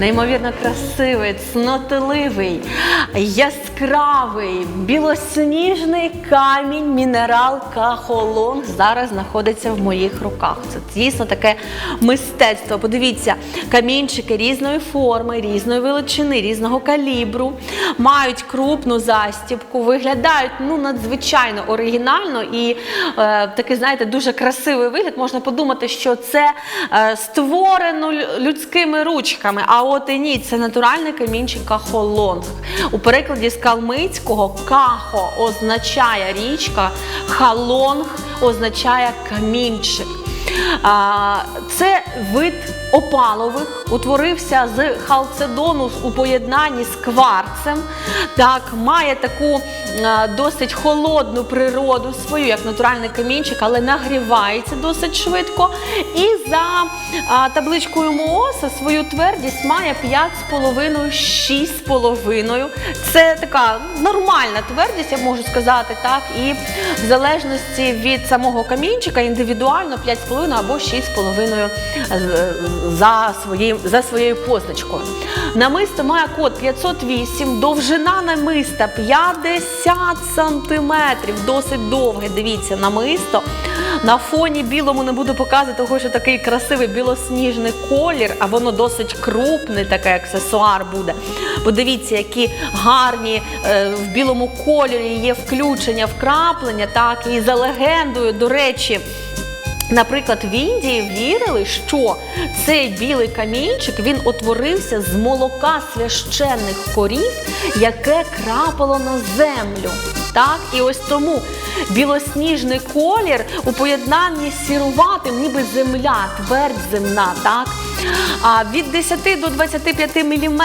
неймовірно красивий, цнотливий, яскравий, білосніжний камінь, мінерал кахолонг зараз знаходиться в моїх руках. Це дійсно таке мистецтво. Подивіться, камінчики різної форми, різної величини, різного калібру, мають крупну застібку, виглядають ну надзвичайно оригінально і е, такий, знаєте, дуже красивий вигляд. Можна подумати, що це е, створено людськими ручками. А от ні, це натуральний камінчик кахолонг. У перекладі з калмицького кахо означає річка, халонг означає камінчик. Це вид опалових, утворився з халцедону у поєднанні з кварцем. Так, має таку досить холодну природу свою, як натуральний камінчик, але нагрівається досить швидко. І за табличкою МООСа свою твердість має 5,5-6,5. Це така нормальна твердість, я можу сказати, так. І в залежності від самого камінчика індивідуально 5,5 або 6,5 за, своїм, за своєю позначкою. Намисто має код 508, довжина намиста 50 сантиметрів, досить довге. Дивіться, намисто. На фоні білому не буду показувати, того, що такий красивий білосніжний колір, а воно досить крупний, такий аксесуар буде. Подивіться, які гарні е, в білому кольорі є включення, вкраплення, так, і за легендою, до речі. Наприклад, в Індії вірили, що цей білий камінчик він утворився з молока священних корів, яке крапало на землю. Так, і ось тому білосніжний колір у поєднанні з сіруватим, ніби земля, твердь земна. Так? А від 10 до 25 мм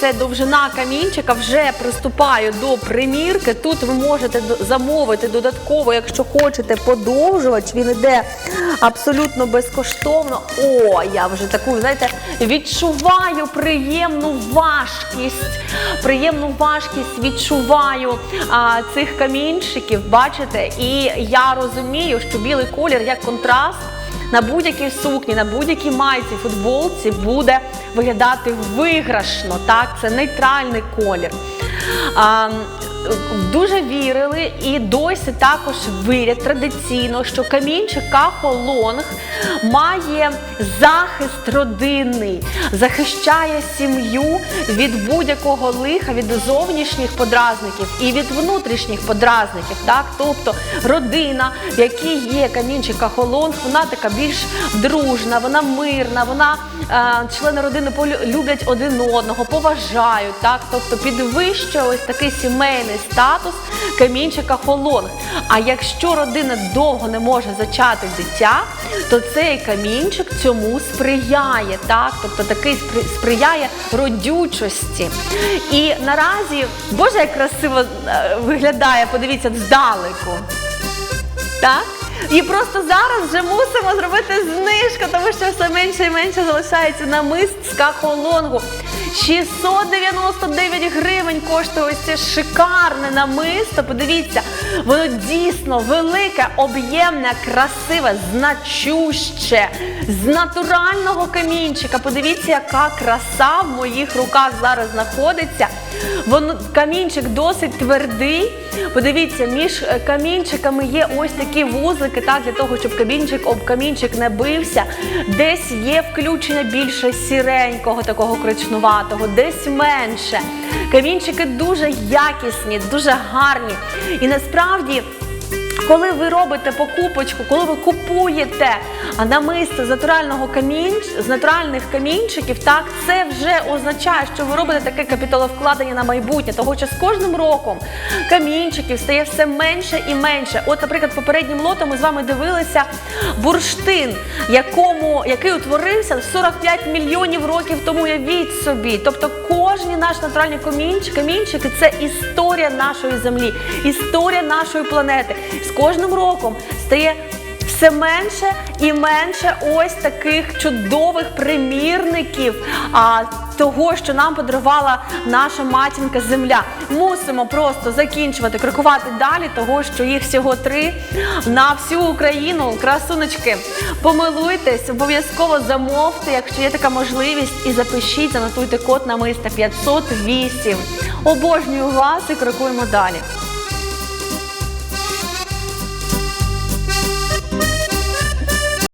це довжина камінчика. Вже приступаю до примірки. Тут ви можете замовити додатково, якщо хочете, подовжувач. Він іде абсолютно безкоштовно. О, я вже таку, знаєте, відчуваю приємну важкість. Приємну важкість відчуваю а, цих камінчиків. Бачите? І я розумію, що білий колір як контраст на будь-якій сукні, на будь-якій майці, футболці буде виглядати виграшно. Так, це нейтральний колір. А, Дуже вірили і досі також вірять традиційно, що камінчик кахолонг має захист родинний, захищає сім'ю від будь-якого лиха, від зовнішніх подразників і від внутрішніх подразників. Так? Тобто родина, в якій є камінчик кахолонг, вона така більш дружна, вона мирна, вона е, члени родини люблять один одного, поважають. Так? Тобто підвищує ось такий сімейний статус камінчика холонг. А якщо родина довго не може зачати дитя, то цей камінчик цьому сприяє. Так? Тобто такий спри- сприяє родючості. І наразі, боже, як красиво е, виглядає, подивіться, здалеку. Так? І просто зараз вже мусимо зробити знижку, тому що все менше і менше залишається намист з кахолонгу. 699 гривень коштує ось це шикарне намисто. Подивіться, воно дійсно велике, об'ємне, красиве, значуще, з натурального камінчика. Подивіться, яка краса в моїх руках зараз знаходиться. Воно камінчик досить твердий. Подивіться, між е, камінчиками є ось такі вузлики, так, для того, щоб камінчик об камінчик не бився. Десь є включення більше сіренького, такого кричнуватого, десь менше. Камінчики дуже якісні, дуже гарні. І насправді. Коли ви робите покупочку, коли ви купуєте намисто з натурального камінч, з натуральних камінчиків, так це вже означає, що ви робите таке капіталовкладення на майбутнє. Того що з кожним роком камінчиків стає все менше і менше. От, наприклад, попереднім лотом ми з вами дивилися бурштин, якому який утворився 45 мільйонів років тому. Уявіть собі. Тобто, кожні наші натуральні камінчики, камінчики це історія нашої землі, історія нашої планети. Кожним роком стає все менше і менше ось таких чудових примірників а, того, що нам подарувала наша матінка земля. Мусимо просто закінчувати, крокувати далі, того, що їх всього три на всю Україну. Красуночки, помилуйтесь, обов'язково замовте, якщо є така можливість, і запишіть, занотуйте код намиста 508. Обожнюю вас і крокуємо далі.